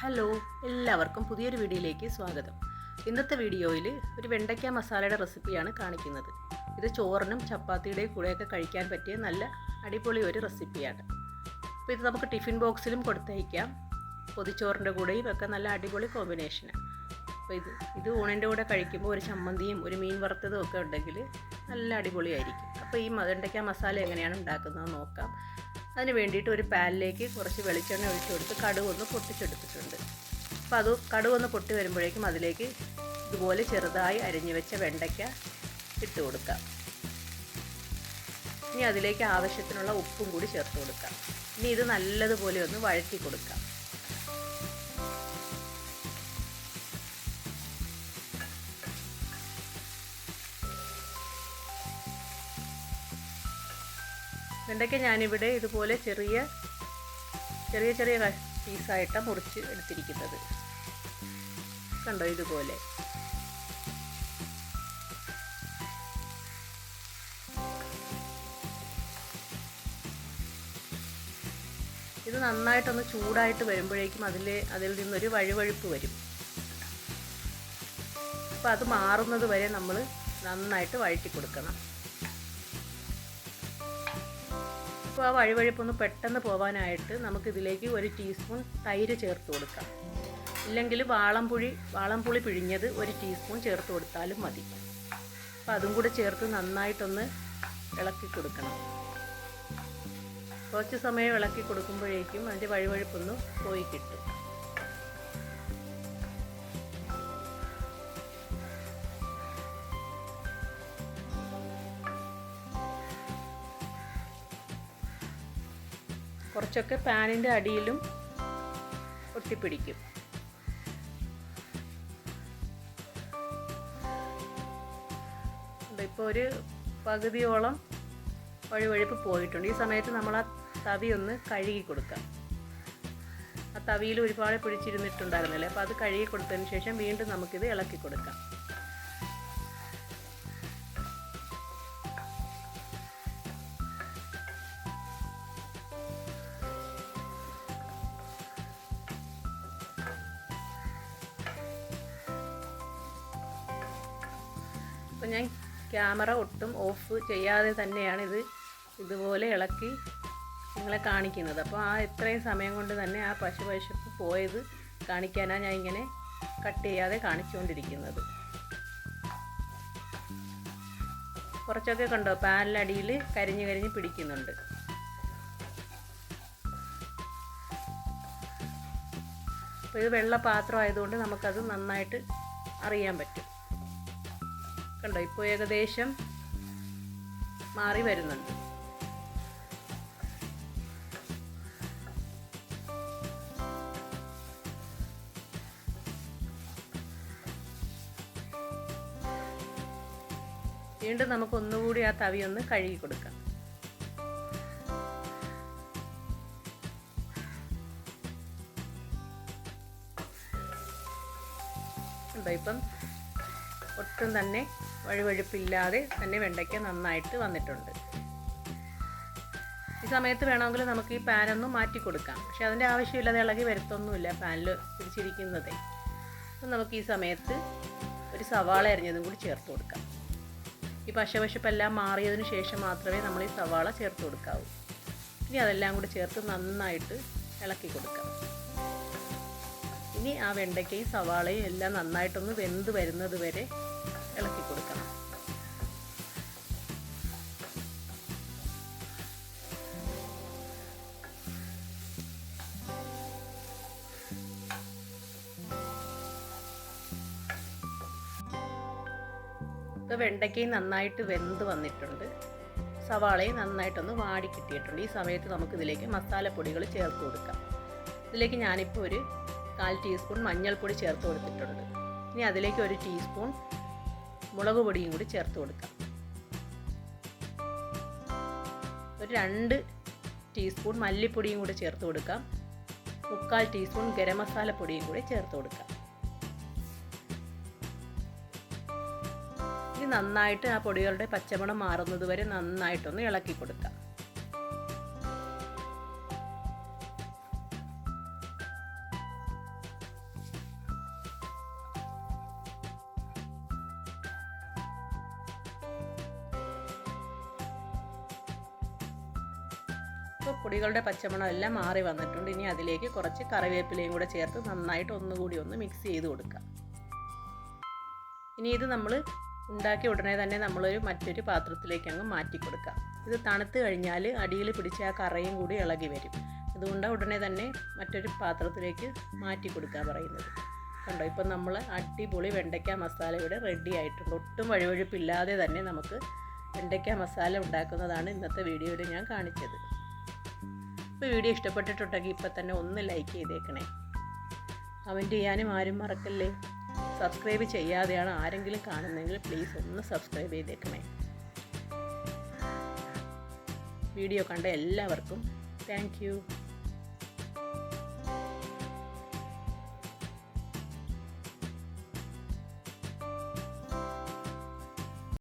Hello എല്ലാവർക്കും പുതിയൊരു വീഡിയോയിലേക്ക് സ്വാഗതം. ഇന്നത്തെ വീഡിയോയിൽ ഒരു വെണ്ടയ്ക്ക മസാലയുടെ റെസിപ്പിയാണ് കാണിക്കുന്നത്. ഇത് ചോറിനും ചപ്പാത്തിയുടെ കൂടെയൊക്കെ കഴിക്കാൻ പറ്റിയ നല്ല അടിപൊളി ഒരു റെസിപ്പിയാണ്. അപ്പോൾ ഇത് നമുക്ക് ടിഫിൻ ബോക്സിലും കൊടുത്തയക്കാം. പൊതിച്ചോറിന്റെ കൂടെയും ഒക്കെ നല്ല അടിപൊളി കോമ്പിനേഷനാണ് അപ്പോൾ ഇത് ഇത് ഊണിന്റെ കൂടെ കഴിക്കുമ്പോൾ ഒരു ചമ്മന്തിയും ഒരു മീൻ വറുത്തതും ഒക്കെ ഉണ്ടെങ്കിൽ നല്ല അടിപൊളിയായിരിക്കും. അപ്പോൾ ഈ വെണ്ടയ്ക്ക മസാല എങ്ങനെയാണ് ഉണ്ടാക്കുന്നത് നോക്കാം. അതിന് വേണ്ടിയിട്ട് ഒരു പാനിലേക്ക് കുറച്ച് വെളിച്ചെണ്ണ ഒഴിച്ചു കൊടുത്ത് കടുക് ഒന്ന് പൊട്ടിച്ചെടുത്തിട്ടുണ്ട്. അപ്പോൾ അത് കടുക് ഒന്ന് പൊട്ടി വരുമ്പോഴേക്കും അതിലേക്ക് ഇതുപോലെ ചെറുതായി അരിഞ്ഞു വെച്ച വെണ്ടയ്ക്ക ഇട്ട് കൊടുക്കാം ഇനി അതിലേക്ക് ആവശ്യത്തിനുള്ള ഉപ്പും കൂടി ചേർത്ത് കൊടുക്കാം ഇനി ഇത് നല്ലതുപോലെ ഒന്ന് വഴറ്റി കൊടുക്കാം വെണ്ടയ്ക്ക ഞാനിവിടെ ഇതുപോലെ ചെറിയ ചെറിയ ചെറിയ പീസായിട്ടാണ് മുറിച്ച് എടുത്തിരിക്കുന്നത്. കണ്ടോ ഇതുപോലെ? ഇത് നന്നായിട്ടൊന്ന് ചൂടായിട്ട് വരുമ്പോഴേക്കും അതിൽ അതിൽ നിന്നൊരു വഴുവഴുപ്പ് വരും. അപ്പോൾ അത് മാറുന്നത് വരെ നമ്മൾ നന്നായിട്ട് വഴറ്റി കൊടുക്കണം. അപ്പോൾ ആ വഴിവഴിപ്പൊന്ന് പെട്ടെന്ന് പോകാനായിട്ട് നമുക്കിതിലേക്ക് ഒരു ടീസ്പൂൺ തൈര് ചേർത്ത് കൊടുക്കാം. ഇല്ലെങ്കിൽ വാളംപുളി വാളംപുളി പിഴിഞ്ഞത് ഒരു ടീസ്പൂൺ ചേർത്ത് കൊടുത്താലും മതി. അപ്പോൾ അതും കൂടെ ചേർത്ത് നന്നായിട്ടൊന്ന് ഇളക്കി കൊടുക്കണം. കുറച്ച് സമയം ഇളക്കി കൊടുക്കുമ്പോഴേക്കും അതിന്റെ വഴിവഴിപ്പൊന്ന് പോയി കിട്ടും. കുറച്ചൊക്കെ പാനിന്റെ അടിയിലും ഒട്ടിപ്പിടിക്കും ഇപ്പോൾ ഒരു പകുതിയോളം വഴുവഴുപ്പ് പോയിട്ടുണ്ട്. ഈ സമയത്ത് നമ്മൾ ആ തവി ഒന്ന് കഴുകി കൊടുക്കാം. ആ തവിയിൽ ഒരുപാട് പിടിച്ചിരുന്നിട്ടുണ്ടായിരുന്നില്ലേ? അപ്പോൾ അത് കഴുകി കൊടുത്തതിന് ശേഷം വീണ്ടും നമുക്കിത് ഇളക്കി കൊടുക്കാം. അപ്പോൾ ഞാൻ ക്യാമറ ഒട്ടും ഓഫ് ചെയ്യാതെ തന്നെയാണ് ഇത് ഇതുപോലെ ഇളക്കി നിങ്ങളെ കാണിക്കുന്നത്. അപ്പോൾ ആ ഇത്രയും സമയം കൊണ്ട് തന്നെ ആ പശു പശുപ്പ് പോയത് കാണിക്കാനാണ് ഞാൻ ഇങ്ങനെ കട്ട് ചെയ്യാതെ കാണിച്ചുകൊണ്ടിരിക്കുന്നത്. കുറച്ചൊക്കെ കണ്ടോ? പാനിലടിയിൽ കരിഞ്ഞ് കരിഞ്ഞ് പിടിക്കുന്നുണ്ട്. അപ്പോൾ ഇത് വെള്ള പാത്രം ആയതുകൊണ്ട് നമുക്കത് നന്നായിട്ട് അറിയാൻ പറ്റും. കണ്ടോ ഇപ്പോൾ ഏകദേശം മാറി വരുന്നുണ്ട്. വീണ്ടും നമുക്ക് ഒന്നുകൂടി ആ തവി ഒന്ന് കഴുകി കൊടുക്കാം. ഇപ്പം ഒട്ടും തന്നെ വഴുവഴുപ്പില്ലാതെ തന്നെ വെണ്ടയ്ക്ക നന്നായിട്ട് വന്നിട്ടുണ്ട്. ഈ സമയത്ത് വേണമെങ്കിൽ നമുക്ക് ഈ പാനൊന്ന് മാറ്റി കൊടുക്കാം. പക്ഷെ അതിന്റെ ആവശ്യമില്ലാതെ ഇളകി വരുത്തൊന്നുമില്ല പാനിൽ പിടിച്ചിരിക്കുന്നതേ. അപ്പം നമുക്ക് ഈ സമയത്ത് ഒരു സവാള അരിഞ്ഞതും കൂടി ചേർത്ത് കൊടുക്കാം. ഈ പശവശപ്പെല്ലാം മാറിയതിന് ശേഷം മാത്രമേ നമ്മൾ ഈ സവാള ചേർത്ത് കൊടുക്കാവൂ. ഇനി അതെല്ലാം കൂടി ചേർത്ത് നന്നായിട്ട് ഇളക്കി കൊടുക്കാം. ഇനി ആ വെണ്ടയ്ക്കയും സവാളയും എല്ലാം നന്നായിട്ടൊന്ന് വെന്ത് വരുന്നത് വരെ ഇപ്പോൾ വെണ്ടയ്ക്കയും നന്നായിട്ട് വെന്ത് വന്നിട്ടുണ്ട്. സവാളയും നന്നായിട്ടൊന്ന് വാടി കിട്ടിയിട്ടുണ്ട്. ഈ സമയത്ത് നമുക്ക് ഇതിലേക്ക് മസാലപ്പൊടികൾ ചേർത്ത് കൊടുക്കാം. ഇതിലേക്ക് ഞാനിപ്പോൾ ഒരു കാൽ ടീസ്പൂൺ മഞ്ഞൾപ്പൊടി ചേർത്ത് കൊടുത്തിട്ടുണ്ട്. ഇനി അതിലേക്ക് ഒരു ടീസ്പൂൺ മുളക് പൊടിയും കൂടി ചേർത്ത് കൊടുക്കാം. ഒരു രണ്ട് ടീസ്പൂൺ മല്ലിപ്പൊടിയും കൂടി ചേർത്ത് കൊടുക്കാം. മുക്കാൽ ടീസ്പൂൺ ഗരം മസാല പൊടിയും കൂടി ചേർത്ത് കൊടുക്കാം. ഇനി നന്നായിട്ട് ആ പൊടികളുടെ പച്ചമണം മാറുന്നത് വരെ നന്നായിട്ടൊന്ന് ഇളക്കി കൊടുക്കാം. പൊടികളുടെ പച്ചമണം എല്ലാം മാറി വന്നിട്ടുണ്ട്. ഇനി അതിലേക്ക് കുറച്ച് കറിവേപ്പിലയും കൂടെ ചേർത്ത് നന്നായിട്ട് ഒന്നുകൂടി ഒന്ന് മിക്സ് ചെയ്ത് കൊടുക്കുക ഇനി ഇത് നമ്മൾ ഉണ്ടാക്കി ഉടനെ തന്നെ നമ്മളൊരു മറ്റൊരു പാത്രത്തിലേക്ക് അങ്ങ് മാറ്റി കൊടുക്കാം. ഇത് തണുത്ത് കഴിഞ്ഞാൽ അടിയിൽ പിടിച്ച ആ കറയും കൂടി ഇളകി വരും. അതുകൊണ്ട് ഉടനെ തന്നെ മറ്റൊരു പാത്രത്തിലേക്ക് മാറ്റി കൊടുക്കാൻ പറയുന്നത്. കണ്ടോ? ഇപ്പം നമ്മൾ അടിപൊളി വെണ്ടയ്ക്ക മസാല ഇവിടെ റെഡി ആയിട്ടുണ്ട്. ഒട്ടും വഴുവഴുപ്പില്ലാതെ തന്നെ നമുക്ക് വെണ്ടയ്ക്ക മസാല ഉണ്ടാക്കുന്നതാണ് ഇന്നത്തെ വീഡിയോയിൽ ഞാൻ കാണിച്ചത്. ഇപ്പോൾ വീഡിയോ ഇഷ്ടപ്പെട്ടിട്ടുണ്ടെങ്കിൽ ഇപ്പം തന്നെ ഒന്ന് ലൈക്ക് ചെയ്തേക്കണേ. കമന്റ് ചെയ്യാനും ആരും മറക്കല്ലേ? സബ്സ്ക്രൈബ് ചെയ്യാതെയാണ് ആരെങ്കിലും കാണുന്നതെങ്കിൽ പ്ലീസ് ഒന്ന് സബ്സ്ക്രൈബ് ചെയ്തേക്കണേ വീഡിയോ കണ്ട എല്ലാവർക്കും താങ്ക്